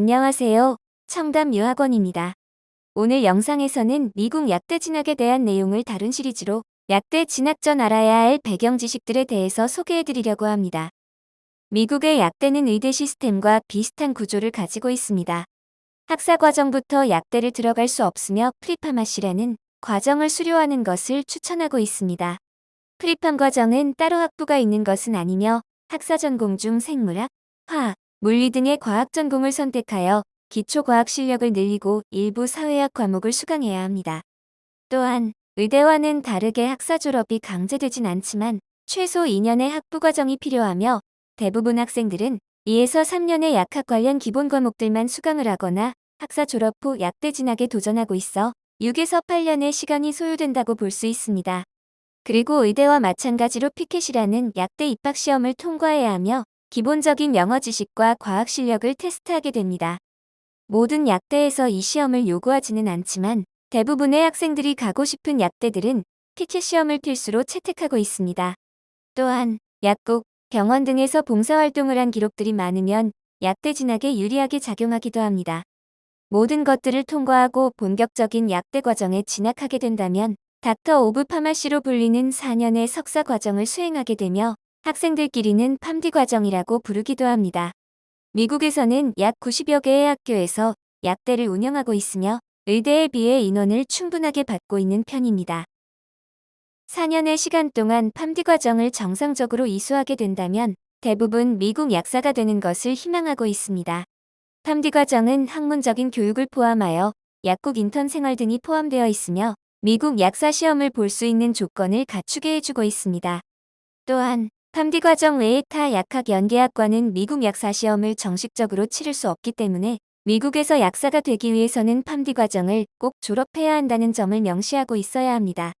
안녕하세요. 청담 유학원입니다. 오늘 영상에서는 미국 약대 진학에 대한 내용을 다룬 시리즈로 약대 진학 전 알아야 할 배경 지식들에 대해서 소개해드리려고 합니다. 미국의 약대는 의대 시스템과 비슷한 구조를 가지고 있습니다. 학사 과정부터 약대를 들어갈 수 없으며 프리파마시라는 과정을 수료하는 것을 추천하고 있습니다. 프리팜 과정은 따로 학부가 있는 것은 아니며 학사 전공 중 생물학, 화학, 물리 등의 과학 전공을 선택하여 기초 과학 실력을 늘리고 일부 사회학 과목을 수강해야 합니다. 또한 의대와는 다르게 학사 졸업이 강제되진 않지만 최소 2년의 학부 과정이 필요하며 대부분 학생들은 2에서 3년의 약학 관련 기본 과목들만 수강을 하거나 학사 졸업 후 약대 진학에 도전하고 있어 6에서 8년의 시간이 소요된다고 볼 수 있습니다. 그리고 의대와 마찬가지로 피켓이라는 약대 입학 시험을 통과해야 하며 기본적인 영어 지식과 과학 실력을 테스트하게 됩니다. 모든 약대에서 이 시험을 요구하지는 않지만 대부분의 학생들이 가고 싶은 약대들은 피켓 시험을 필수로 채택하고 있습니다. 또한 약국, 병원 등에서 봉사활동을 한 기록들이 많으면 약대 진학에 유리하게 작용하기도 합니다. 모든 것들을 통과하고 본격적인 약대 과정에 진학하게 된다면 닥터 오브 파마시로 불리는 4년의 석사 과정을 수행하게 되며 학생들끼리는 팜디 과정이라고 부르기도 합니다. 미국에서는 약 90여 개의 학교에서 약대를 운영하고 있으며 의대에 비해 인원을 충분하게 받고 있는 편입니다. 4년의 시간 동안 팜디 과정을 정상적으로 이수하게 된다면 대부분 미국 약사가 되는 것을 희망하고 있습니다. 팜디 과정은 학문적인 교육을 포함하여 약국 인턴 생활 등이 포함되어 있으며 미국 약사 시험을 볼 수 있는 조건을 갖추게 해주고 있습니다. 또한 팜디 과정 외에 타 약학 연계학과는 미국 약사 시험을 정식적으로 치를 수 없기 때문에 미국에서 약사가 되기 위해서는 팜디 과정을 꼭 졸업해야 한다는 점을 명시하고 있어야 합니다.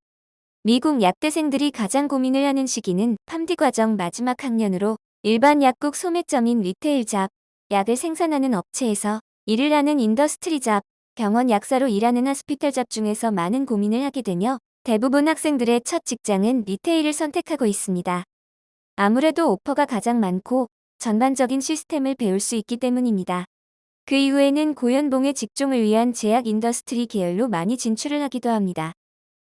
미국 약대생들이 가장 고민을 하는 시기는 팜디 과정 마지막 학년으로 일반 약국 소매점인 리테일 잡, 약을 생산하는 업체에서 일을 하는 인더스트리 잡, 병원 약사로 일하는 하스피탈 잡 중에서 많은 고민을 하게 되며 대부분 학생들의 첫 직장은 리테일을 선택하고 있습니다. 아무래도 오퍼가 가장 많고 전반적인 시스템을 배울 수 있기 때문입니다. 그 이후에는 고연봉의 직종을 위한 제약 인더스트리 계열로 많이 진출을 하기도 합니다.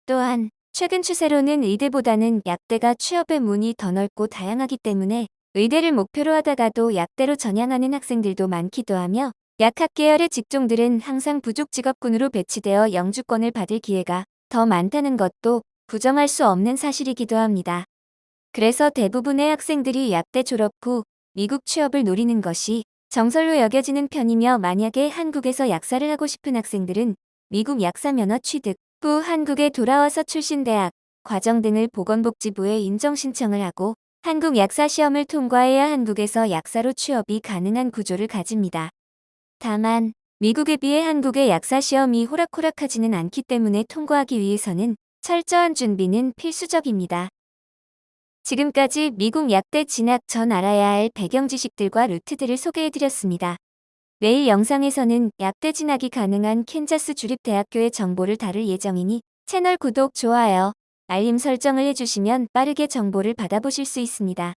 또한 최근 추세로는 의대보다는 약대가 취업의 문이 더 넓고 다양하기 때문에 의대를 목표로 하다가도 약대로 전향하는 학생들도 많기도 하며 약학 계열의 직종들은 항상 부족 직업군으로 배치되어 영주권을 받을 기회가 더 많다는 것도 부정할 수 없는 사실이기도 합니다. 그래서 대부분의 학생들이 약대 졸업 후 미국 취업을 노리는 것이 정설로 여겨지는 편이며 만약에 한국에서 약사를 하고 싶은 학생들은 미국 약사 면허 취득 후 한국에 돌아와서 출신 대학, 과정 등을 보건복지부에 인정 신청을 하고 한국 약사 시험을 통과해야 한국에서 약사로 취업이 가능한 구조를 가집니다. 다만 미국에 비해 한국의 약사 시험이 호락호락하지는 않기 때문에 통과하기 위해서는 철저한 준비는 필수적입니다. 지금까지 미국 약대 진학 전 알아야 할 배경 지식들과 루트들을 소개해드렸습니다. 내일 영상에서는 약대 진학이 가능한 캔자스 주립대학교의 정보를 다룰 예정이니 채널 구독, 좋아요, 알림 설정을 해주시면 빠르게 정보를 받아보실 수 있습니다.